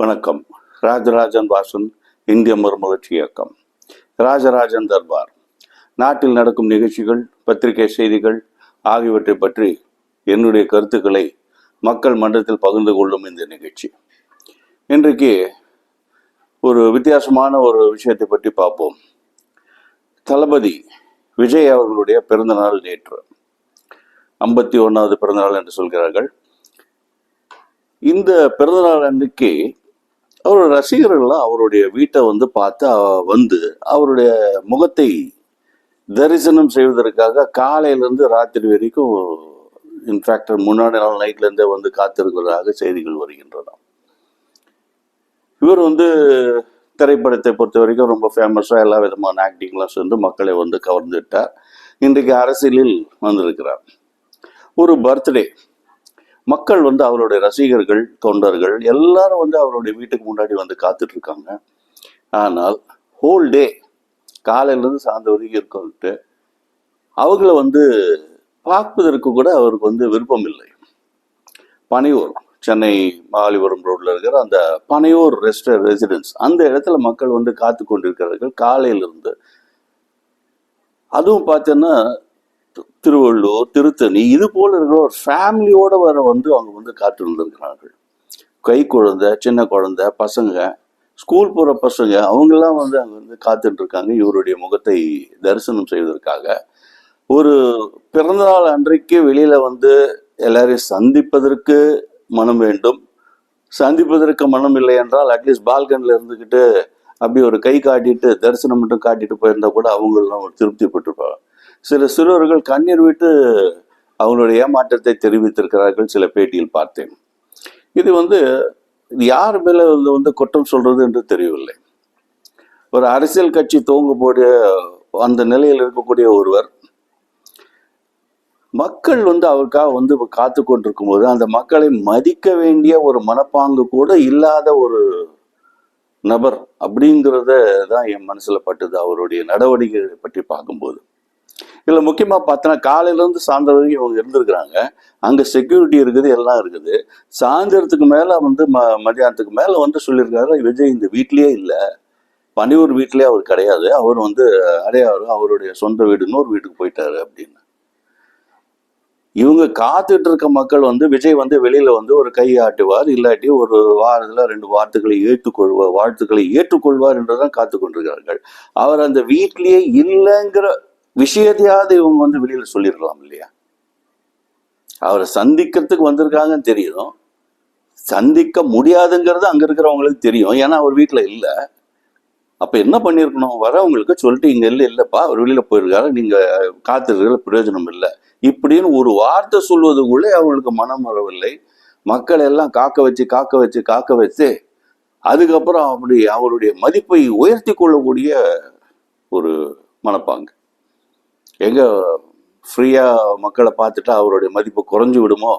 வணக்கம். ராஜராஜன் வாசன் இந்திய மறுமலர்ச்சி இயக்கம். ராஜராஜன் தர்பார். நாட்டில் நடக்கும் நிகழ்ச்சிகள் பத்திரிகை செய்திகள் ஆகியவற்றை பற்றி என்னுடைய கருத்துக்களை மக்கள் மன்றத்தில் பகிர்ந்து கொள்ளும் இந்த நிகழ்ச்சி. இன்றைக்கு ஒரு வித்தியாசமான ஒரு விஷயத்தை பற்றி பார்ப்போம். தளபதி விஜய் அவர்களுடைய பிறந்தநாள் நேற்று. ஐம்பத்தி ஒன்றாவது பிறந்தநாள் என்று சொல்கிறார்கள். இந்த பிறந்தநாள் அன்றைக்கு அவரோட ரசிகர்கள்லாம் அவருடைய வீட்டை வந்து பார்த்து வந்து அவருடைய முகத்தை தரிசனம் செய்வதற்காக காலையிலேருந்து ராத்திரி வரைக்கும் இன்ஃபேக்ட் முன்னாடி நாள் நைட்லேருந்தே வந்து காத்திருக்கிறதாக செய்திகள் வருகின்றன. இவர் வந்து திரைப்படத்தை பொறுத்த வரைக்கும் ரொம்ப ஃபேமஸாக எல்லா விதமான ஆக்டிங்லாம் சேர்ந்து மக்களை வந்து கவர்ந்துட்டார். இன்றைக்கு அரசியலில் வந்திருக்கிறார். ஒரு பர்த்டே மக்கள் வந்து அவருடைய ரசிகர்கள் தொண்டர்கள் எல்லாரும் வந்து அவருடைய வீட்டுக்கு முன்னாடி வந்து காத்துட்டு இருக்காங்க ஆனால் ஹோல் டே காலையிலேருந்து சாயந்தரம் வரைக்கும் இருக்கவிட்டு அவங்கள வந்து பார்ப்பதற்கு கூட அவருக்கு வந்து விருப்பம் இல்லை. பனையூர் சென்னை மாலிபுரம் ரோட்ல இருக்கிற அந்த பனையூர் ரெஸ்ட் ரெசிடென்ஸ் அந்த இடத்துல மக்கள் வந்து காத்து கொண்டிருக்கிறார்கள் காலையிலிருந்து. அதுவும் பார்த்தீங்கன்னா திருவள்ளூர் திருத்தணி இது போல இருக்கிற ஒரு ஃபேமிலியோட வர வந்து அவங்க வந்து காத்திருந்திருக்கிறார்கள் கை குழந்தை சின்ன குழந்தை பசங்க ஸ்கூல் போகிற பசங்க அவங்கெல்லாம் வந்து அங்கே வந்து காத்துட்டு இருக்காங்க இவருடைய முகத்தை தரிசனம் செய்வதற்காக. ஒரு பிறந்தநாள் அன்றைக்கு வெளியில் வந்து எல்லாரையும் சந்திப்பதற்கு மனம் வேண்டும். சந்திப்பதற்கு மனம் இல்லை என்றால் அட்லீஸ்ட் பால்கனில் இருந்துக்கிட்டு அப்படி ஒரு கை காட்டிட்டு தரிசனம் மட்டும் காட்டிட்டு போயிருந்தா கூட அவங்களெலாம் ஒரு திருப்தி திருப்திப்பட்டிருப்பாங்க சில சிறுவர்கள் கண்ணீர் விட்டு அவங்களுடைய ஏமாற்றத்தை தெரிவித்திருக்கிறார்கள் சில பேட்டியில் பார்த்தேன். இது வந்து யார் மேலே வந்து குற்றம் சொல்றது என்று தெரியவில்லை. ஒரு அரசியல் கட்சி துவங்கக்கூடிய அந்த நிலையில் இருக்கக்கூடிய ஒருவர் மக்கள் வந்து அவருக்காக வந்து காத்து கொண்டிருக்கும் போது அந்த மக்களை மதிக்க வேண்டிய ஒரு மனப்பாங்கு கூட இல்லாத ஒரு நபர் அப்படிங்கிறத தான் என் மனசில் பட்டது. அவருடைய நடவடிக்கைகளை பற்றி பார்க்கும்போது. இதில் முக்கியமாக பார்த்தோன்னா காலையில இருந்து சாயந்தரம் வரைக்கும் இவங்க இருந்திருக்கிறாங்க. அங்கே செக்யூரிட்டி இருக்குது எல்லாம் இருக்குது. சாயந்தரத்துக்கு மேலே வந்து ம மதியானத்துக்கு மேலே வந்து சொல்லியிருக்காரு விஜய் இந்த வீட்லேயே இல்லை. பனியூர் வீட்லேயே அவர் கிடையாது. அவர் வந்து அடையாறு அவருடைய சொந்த வீடு இன்னொரு வீட்டுக்கு போயிட்டாரு அப்படின்னு. இவங்க காத்துட்டு இருக்க மக்கள் வந்து விஜய் வந்து வெளியில வந்து ஒரு கை ஆட்டுவார் இல்லாட்டி ஒரு வாரத்துல ரெண்டு வார்த்தைகளை ஏற்றுக்கொள்வார் வாழ்த்துக்களை ஏற்றுக்கொள்வார் என்றுதான் காத்து கொண்டிருக்கிறார்கள் அவர் அந்த வீட்லயே இல்லைங்கிற விஷயத்தையாவது இவங்க வந்து வெளியில் சொல்லிடலாம் இல்லையா? அவரை சந்திக்கிறதுக்கு வந்திருக்காங்கன்னு தெரியும். சந்திக்க முடியாதுங்கிறது அங்கே இருக்கிறவங்களுக்கு தெரியும். ஏன்னா அவர் வீட்டில் இல்லை. அப்போ என்ன பண்ணியிருக்கணும் வரவங்களுக்கு சொல்லிட்டு இங்கே இல்லை இல்லைப்பா அவர் வெளியில் போயிருக்காரு. நீங்கள் காத்திருக்கிற பிரயோஜனம் இல்லை. இப்படின்னு ஒரு வார்த்தை சொல்வதுக்குள்ளே அவங்களுக்கு மனம் வரவில்லை. மக்கள் எல்லாம் காக்க வச்சு காக்க வச்சு காக்க வச்சு அதுக்கப்புறம் அப்படி அவருடைய மதிப்பை உயர்த்தி கொள்ளக்கூடிய ஒரு மனப்பாங்கு. எங்க ஃப்ரீயா மக்களை பார்த்துட்டா அவருடைய மதிப்பு குறைஞ்சு விடுமோ?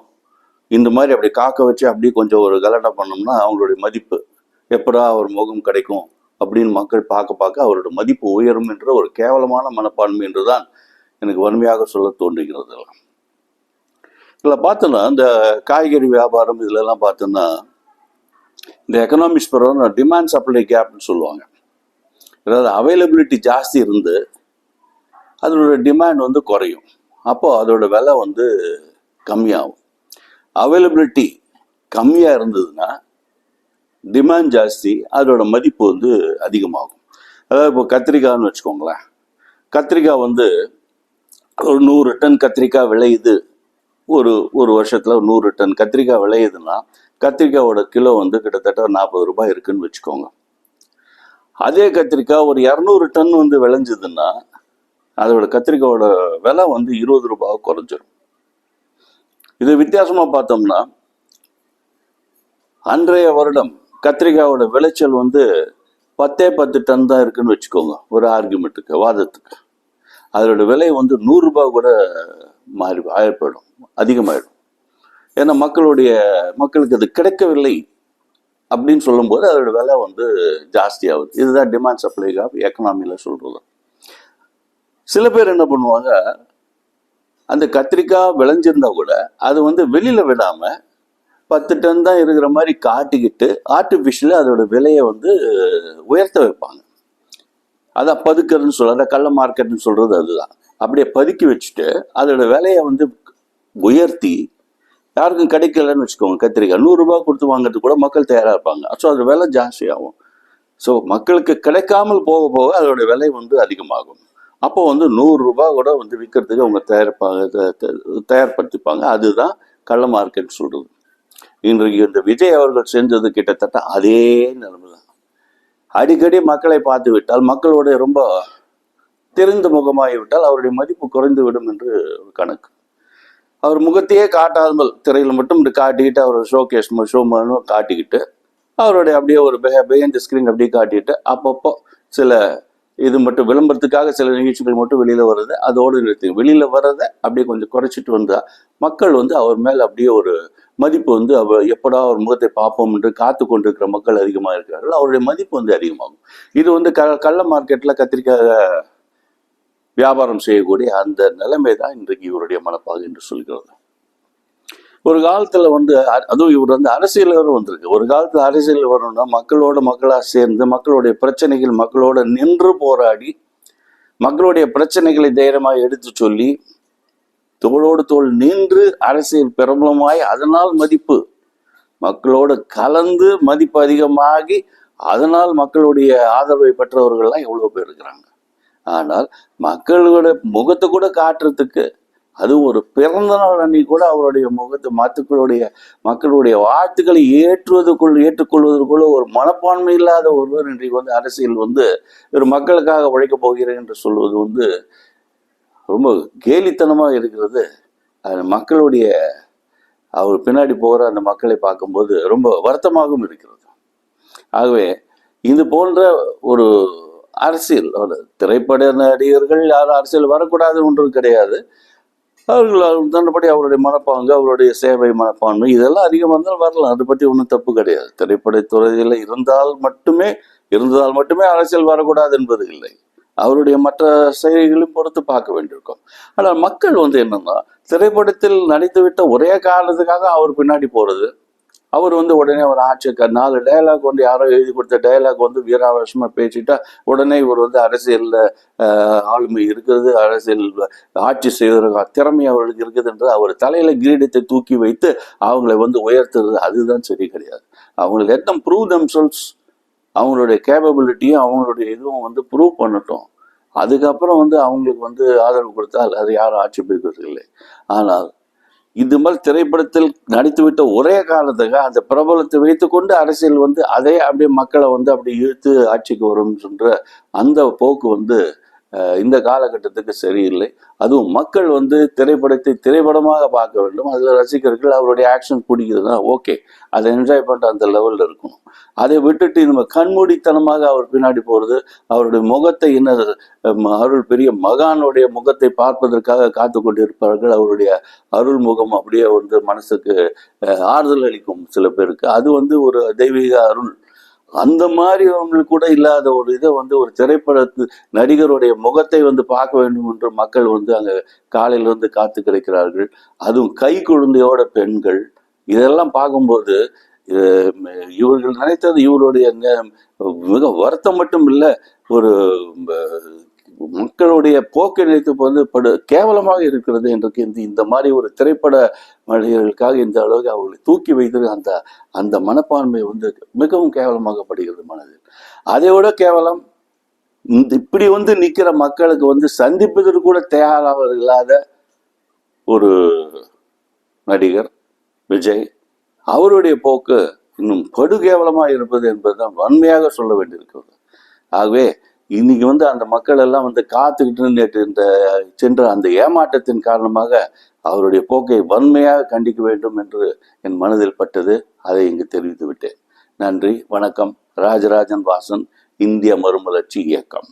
இந்த மாதிரி அப்படி காக்க வச்சு அப்படியே கொஞ்சம் ஒரு கலாட்டா பண்ணோம்னா அவங்களுடைய மதிப்பு எப்படா அவர் முகம் கிடைக்கும் அப்படின்னு மக்கள் பார்க்க பார்க்க அவரோட மதிப்பு உயரும் என்ற ஒரு கேவலமான மனப்பான்மை என்றுதான் எனக்கு வன்மையாக சொல்ல தோன்றுகிறது இதில் பார்த்தோன்னா இந்த காய்கறி வியாபாரம் இதுலெல்லாம் பார்த்தோன்னா இந்த எக்கனாமிக்ஸ் பிறகு டிமாண்ட் சப்ளை கேப்னு சொல்லுவாங்க. அதாவது அவைலபிலிட்டி ஜாஸ்தி இருந்து அதோட டிமாண்ட் வந்து குறையும். அப்போது அதோட விலை வந்து கம்மியாகும். அவைலபிலிட்டி கம்மியாக இருந்ததுன்னா டிமாண்ட் ஜாஸ்தி அதோட மதிப்பு வந்து அதிகமாகும். அதாவது இப்போ கத்திரிக்காய்னு வச்சுக்கோங்களேன். கத்திரிக்காய் வந்து ஒரு நூறு டன் கத்திரிக்காய் விளையுது. ஒரு ஒரு வருஷத்தில் ஒரு நூறு டன் கத்திரிக்காய் விளையுதுன்னா கத்திரிக்காயோட கிலோ வந்து கிட்டத்தட்ட நாற்பது ரூபாய் இருக்குன்னு வச்சுக்கோங்க. அதே கத்திரிக்காய் ஒரு இரநூறு டன் வந்து விளைஞ்சதுன்னா அதோட கத்திரிக்காயோட விலை வந்து இருபது ரூபாய் குறைஞ்சிரும். இது வித்தியாசமாக பார்த்தோம்னா அன்றைய வருடம் கத்திரிக்காயோட விளைச்சல் வந்து பத்தே பத்து டன் தான் இருக்குன்னு வச்சுக்கோங்க ஒரு ஆர்குமெண்ட்டுக்கு வாதத்துக்கு. அதோட விலை வந்து நூறுரூபா கூட மாறி ஆயப்படும் அதிகமாயிடும். ஏன்னா மக்களுடைய மக்களுக்கு அது கிடைக்கவில்லை அப்படின்னு சொல்லும்போது அதோட விலை வந்து ஜாஸ்தி ஆகுது இதுதான் டிமாண்ட் சப்ளை ஆஃப் எக்கனாமியில் சொல்கிறது சில பேர் என்ன பண்ணுவாங்க அந்த கத்திரிக்காய் விளைஞ்சிருந்தா கூட அது வந்து வெளியில விடாம பத்து டன் தான் இருக்கிற மாதிரி காட்டிக்கிட்டு ஆர்டிஃபிஷியலாக அதோட விலையை வந்து உயர்த்த வைப்பாங்க. அதான் பதுக்கிறதுன்னு சொல்றது கள்ள மார்க்கெட்னு சொல்றது அதுதான். அப்படியே பதுக்கி வச்சுட்டு அதோட விலையை வந்து உயர்த்தி யாருக்கும் கிடைக்கலன்னு வச்சுக்கோங்க கத்திரிக்காய். நூறுரூபா கொடுத்து வாங்குறதுக்கு கூட மக்கள் தயாராக இருப்பாங்க. ஸோ அது விலை ஜாஸ்தியாகும். ஸோ மக்களுக்கு கிடைக்காமல் போக போக அதோட விலை வந்து அதிகமாகும். அப்போ வந்து நூறுரூபா கூட வந்து விற்கிறதுக்கு அவங்க தயாரிப்பாங்க தயார்படுத்திப்பாங்க. அதுதான் கள்ள மார்க்கெட் சொல்கிறது இன்றைக்கு இந்த விஜய் அவர்கள் செஞ்சது கிட்டத்தட்ட அதே நிலைமை தான் அடிக்கடி மக்களை பார்த்து விட்டால் மக்களுடைய ரொம்ப தெரிந்த முகமாகி விட்டால் அவருடைய மதிப்பு குறைந்து விடும் என்று ஒரு கணக்கு. அவர் முகத்தையே காட்டாமல் திரையில் மட்டும் இப்படி காட்டிக்கிட்டு அவர் ஷோகேஸ் ஷோமனும் காட்டிக்கிட்டு அவருடைய அப்படியே ஒரு பிஹைண்ட் ஸ்க்ரீன் அப்படியே காட்டிட்டு அப்பப்போ சில இது மட்டும் விளம்பரத்துக்காக சில நிகழ்ச்சிகள் மட்டும் வெளியில் வர்றது அதோடு நிறுத்தி. வெளியில் வர்றதை அப்படியே கொஞ்சம் குறைச்சிட்டு வந்தா மக்கள் வந்து அவர் மேலே அப்படியே ஒரு மதிப்பு வந்து அவர் எப்படா அவர் முகத்தை பார்ப்போம் என்று காத்து கொண்டிருக்கிற மக்கள் அதிகமாக இருக்கிறார்கள். அவருடைய மதிப்பு வந்து அதிகமாகும். இது வந்து க கள்ள மார்க்கெட்டில் கத்திரிக்காய் வியாபாரம் செய்யக்கூடிய அந்த நிலைமை தான் இன்றைக்கு இவருடைய மனப்பாகு என்று சொல்கிறது. ஒரு காலத்துல வந்து அதுவும் இவர் வந்து அரசியல் வரும் வந்திருக்கு ஒரு காலத்துல அரசியல் வரணும்னா மக்களோட மக்களா சேர்ந்து மக்களுடைய பிரச்சனைகள் மக்களோட நின்று போராடி மக்களுடைய பிரச்சனைகளை தைரியமாக எடுத்து சொல்லி தோளோடு தோள் நின்று அரசியல் பிரபலமாய் அதனால் மதிப்பு மக்களோடு கலந்து மதிப்பு அதிகமாகி அதனால் மக்களுடைய ஆதரவை பெற்றவர்கள்லாம் எவ்வளோ பேர் இருக்கிறாங்க. ஆனால் மக்களோட முகத்தை கூட காட்டுறதுக்கு அது ஒரு பிறந்த நாள் அன்னைக்கு கூட அவருடைய முகத்தை மக்களுடைய மக்களுடைய வாழ்த்துக்களை ஏற்றுவதற்குள் ஏற்றுக்கொள்வதற்குள்ள ஒரு மனப்பான்மை இல்லாத ஒருவர் இன்றைக்கு வந்து அரசியல் வந்து ஒரு மக்களுக்காக உழைக்கப் போகிறேன் என்று சொல்வது வந்து ரொம்ப கேலித்தனமாக இருக்கிறது. அது மக்களுடைய அவர் பின்னாடி போகிற அந்த மக்களை பார்க்கும்போது ரொம்ப வருத்தமாகவும் இருக்கிறது. ஆகவே இது போன்ற ஒரு அரசியல் ஒரு திரைப்பட நடிகர்கள் யாரும் அரசியல் வரக்கூடாது ஒன்றும் கிடையாது. அவர்கள் தண்டபடி அவருடைய மனப்பாங்கு அவருடைய சேவை மனப்பான்மை இதெல்லாம் அதிகமாக இருந்தால் வரலாம். அதை பற்றி ஒன்றும் தப்பு கிடையாது. திரைப்படத்துறையில் இருந்தால் மட்டுமே இருந்ததால் மட்டுமே அரசியல் வரக்கூடாது என்பது இல்லை. அவருடைய மற்ற செயல்களையும் பொறுத்து பார்க்க வேண்டியிருக்கும். ஆனால் மக்கள் வந்து என்னன்னா திரைப்படத்தில் நடித்துவிட்ட ஒரே காரணத்துக்காக அவர் பின்னாடி போறது அவர் வந்து உடனே ஒரு ஆட்சி நாலு டயலாக் வந்து யாரோ எழுதி கொடுத்த டயலாக் வந்து வீராவேஷமாக பேசிட்டா உடனே இவர் வந்து அரசியலில் ஆளுமை இருக்கிறது அரசியல் ஆட்சி செய்வதற்கு திறமை அவர்களுக்கு இருக்குதுன்றது அவர் தலையில கிரீடத்தை தூக்கி வைத்து அவங்களை வந்து உயர்த்துறது அதுதான் சரி கிடையாது. அவங்களுக்கு எத்தனை ப்ரூவ் தம்செல்ஸ் அவங்களுடைய கேப்பபிலிட்டியும் அவங்களுடைய இதுவும் வந்து ப்ரூவ் பண்ணட்டும். அதுக்கப்புறம் வந்து அவங்களுக்கு வந்து ஆதரவு கொடுத்தால் அது யாரும் ஆட்சேபிக்கிறது இல்லை ஆனால் இது மாதிரி திரைப்படத்தில் நடித்துவிட்ட ஒரே காரணத்துக்கு அந்த பிரபலத்தை வைத்துக்கொண்டு அரசியல் வந்து அதே அப்படியே மக்களை வந்து அப்படி இழுத்து ஆட்சிக்கு வரும் சொல்ற அந்த போக்கு வந்து இந்த காலகட்டத்துக்கு சரியில்லை. அதுவும் மக்கள் வந்து திரைப்படத்தை திரைப்படமாக பார்க்க வேண்டும். அதில் ரசிகர்கள் அவருடைய ஆக்ஷன் பிடிக்குதுன்னா ஓகே அதை என்ஜாய் பண்ணுற அந்த லெவலில் இருக்கணும். அதை விட்டுட்டு நம்ம கண்மூடித்தனமாக அவர் பின்னாடி போகிறது அவருடைய முகத்தை என்ன அருள் பெரிய மகானுடைய முகத்தை பார்ப்பதற்காக காத்து கொண்டிருப்பார்கள். அவருடைய அருள் முகம் அப்படியே வந்து மனசுக்கு ஆறுதல் அளிக்கும் சில பேருக்கு. அது வந்து ஒரு தெய்வீக அருள். அந்த மாதிரி அவங்களுக்கு கூட இல்லாத ஒரு இதை வந்து ஒரு திரைப்படத்து நடிகருடைய முகத்தை வந்து பார்க்க வேண்டும் என்று மக்கள் வந்து அங்கே காலையில் வந்து காத்து கிடைக்கிறார்கள். அதுவும் கை குழந்தையோட பெண்கள். இதெல்லாம் பார்க்கும்போது இவர்கள் நினைத்தது இவருடைய மிக வருத்தம் மட்டும் இல்லை ஒரு மக்களுடைய போக்கை நினைத்து வந்து படு கேவலமாக இருக்கிறது என்றுக்கு இந்த இந்த மாதிரி ஒரு திரைப்பட நடிகர்களுக்காக இந்த அளவுக்கு அவர்களை தூக்கி வைத்தது அந்த அந்த மனப்பான்மை வந்து மிகவும் கேவலமாகப்படுகிறது மனதில். அதை விட கேவலம் இந்த இப்படி வந்து நிக்கிற மக்களுக்கு வந்து சந்திப்பதற்கு கூட தயாராக இல்லாத ஒரு நடிகர் விஜய் அவருடைய போக்கு இன்னும் படுகேவலமாக இருப்பது என்பதுதான் வன்மையாக சொல்ல வேண்டியிருக்கிறது. ஆகவே இன்னைக்கு வந்து அந்த மக்கள் எல்லாம் வந்து காத்துக்கிட்டு நேற்று இந்த சென்ற அந்த ஏமாற்றத்தின் காரணமாக அவருடைய போக்கை வன்மையாக கண்டிக்க வேண்டும் என்று என் மனதில் பட்டது. அதை இங்கு தெரிவித்து விட்டேன் நன்றி வணக்கம். ராஜராஜன் வாசன் இந்திய மறுமலர்ச்சி இயக்கம்.